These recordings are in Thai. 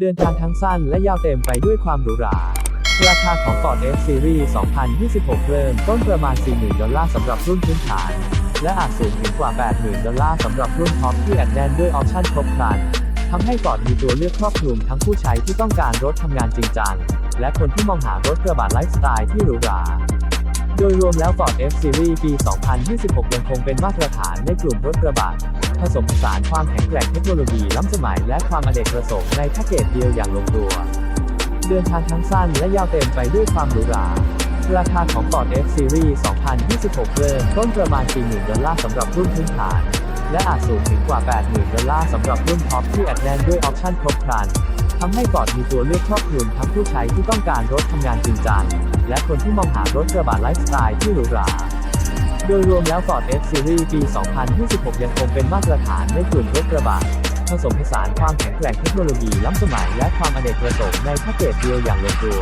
เดินทางทั้งสั้นและยาวเต็มไปด้วยความหรูหรา ราคาของ Ford F Series 2026 เริ่มต้นประมาณ 40,000 ดอลลาร์สำหรับรุ่นพื้นฐาน และอาจสูงถึงกว่า 80,000 ดอลลาร์สำหรับรุ่นท็อปที่แอดแน่นด้วยออปชั่นครบครันทำให้ Ford มีตัวเลือกครอบคลุมทั้งผู้ใช้ที่ต้องการรถทำงานจริงจัง และคนที่มองหารถกระบะไลฟ์สไตล์ที่หรูหราโดยรวมแล้ว Ford F Series ปี 2026 ยังคงเป็นมาตรฐานในกลุ่มรถกระบะ ผสมผสานความแข็งแกร่งเทคโนโลยีล้ำสมัยและความอเนกประสงค์ในแพ็กเกจเดียวอย่างลงตัว เดินทางทั้งสั้นและยาวเต็มไปด้วยความหรูหราราคาของ Ford F Series 2026 เริ่มต้นประมาณ 40,000 ดอลลาร์สำหรับรุ่นพื้นฐาน และอาจสูงถึงกว่า 80,000 ดอลลาร์สำหรับรุ่นท็อปที่อัดแน่นด้วยออปชั่นครบครันทำให้ Ford มีตัวเลือกครอบคลุมทั้งผู้ใช้ที่ต้องการรถทำงานจริงจังและคนที่มองหารถกระบะไลฟ์สไตล์ที่หรูหรา โดยรวมแล้ว Ford F Series ปี 2026 ยังคงเป็นมาตรฐานในกลุ่มรถกระบะผสมผสานความแข็งแกร่งเทคโนโลยีล้ำสมัยและความอเนกประสงค์ในแพ็กเกจเดียวอย่างลงตัว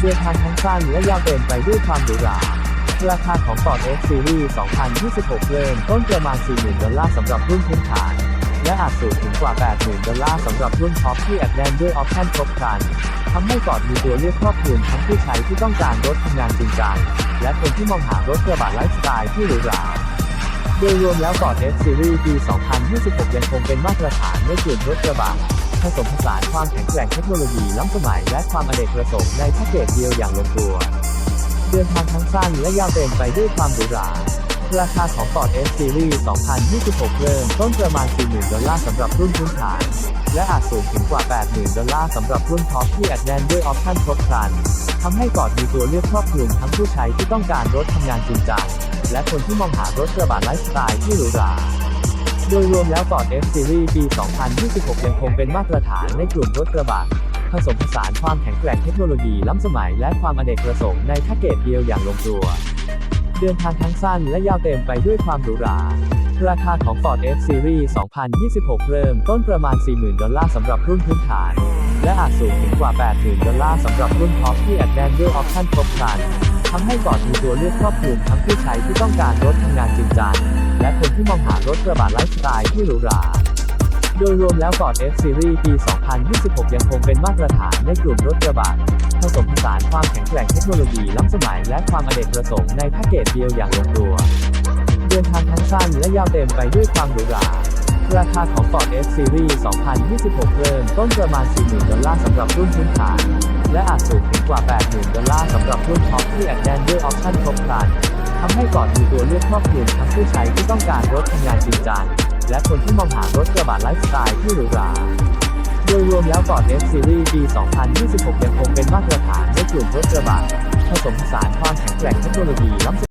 เดินทางทั้งสั้นและยาวเต็นไปด้วยความหรูหราราคาของ Ford F Series 2026 เริ่มต้นประมาณ 40,000 ดอลลาร์สำหรับรุ่นพื้นฐาน และอาจสูงถึงกว่า 80,000 ดอลลาร์สำหรับรุ่นท็อปที่แอัดแนนด้วยออปชั่นครบครันทำให้ Ford มีตัวเลือกครอบคลุมทั้งผู้ใช้ที่ต้องการรถทำงานจริงจังและคนที่มองหารถกระบะไลฟ์สไตล์ที่หรูหราโดยรวมแล้ว Ford F Series ปี 2026 ยังคงเป็นมาตรฐานในกลุ่มรถกระบะผสมผสานความแข็งแกร่งเทคโนโลยีล้ำสมัย และความอเนกประสงค์ในแพ็กเกจเดียวอย่างลงตัว เดินทางทั้งสั้นและยาวเต็มไปด้วยความหรูหรา ราคาของ Ford F Series 2026 เริ่มต้นประมาณ 40,000 ดอลลาร์สำหรับรุ่นพื้นฐาน และอาจสูงถึงกว่า 80,000 ดอลลาร์สำหรับรุ่นท็อปที่อัดแน่นด้วยออปชั่นครบครันทำให้ Ford มีตัวเลือกครอบคลุมทั้งผู้ใช้ที่ต้องการรถทำงานจริงจังและคนที่มองหารถกระบะไลฟ์สไตล์ที่หรูหราโดยรวมแล้ว Ford F Series ปี 2026 ยังคงเป็นมาตรฐานในกลุ่มรถกระบะผสมผสานความแข็งแกร่งเทคโนโลยีล้ำสมัยและความอเนกประสงค์ในแพ็กเกจเดียวอย่างลงตัว เดินทางทั้งสั้นและยาวเต็มไปด้วยความหรูหราราคาของ Ford F Series 2026 เริ่มต้นประมาณ 40,000 ดอลลาร์สำหรับรุ่นพื้นฐาน และอาจสูงถึงกว่า 80,000 ดอลลาร์สำหรับรุ่นท็อปที่อัดแน่นด้วยออปชั่นครบครันทำให้ Ford มีตัวเลือกครอบคลุมทั้งผู้ใช้ที่ต้องการรถทำงานจริงจังและคนที่มองหารถกระบะไลฟ์สไตล์ที่หรูหรา โดยรวมแล้ว Ford F Series ปี 2026 ยังคงเป็นมาตรฐานในกลุ่มรถกระบะผสมผสานความแข็งแกร่งเทคโนโลยีล้ำสมัยและความอเนกประสงค์ในแพ็กเกจเดียวอย่างลงตัว เดินทางทั้งสั้นและยาวเต็มไปด้วยความหรูหราราคาของ Ford F Series 2026 เริ่มต้นประมาณ 40,000 ดอลลาร์สำหรับรุ่นพื้นฐาน และอาจสูงถึงกว่า 80,000 ดอลลาร์สำหรับรุ่นท็อปที่อัดแน่นด้วยออปชั่นครบครัน ทำให้ก่อนมีตัวเลือกครอบคลุมทั้งผู้ใช้ที่ต้องการรถทำงานจริงจังและคนที่มองหารถกระบะไลฟ์สไตล์ที่หรูหราโดยรวมแล้ว Ford F Series ปี 2026 ยังคงเป็นมาตรฐานในกลุ่มรถกระบะผสมผสานความแข็งแกร่งเทคโนโลยีล้ำ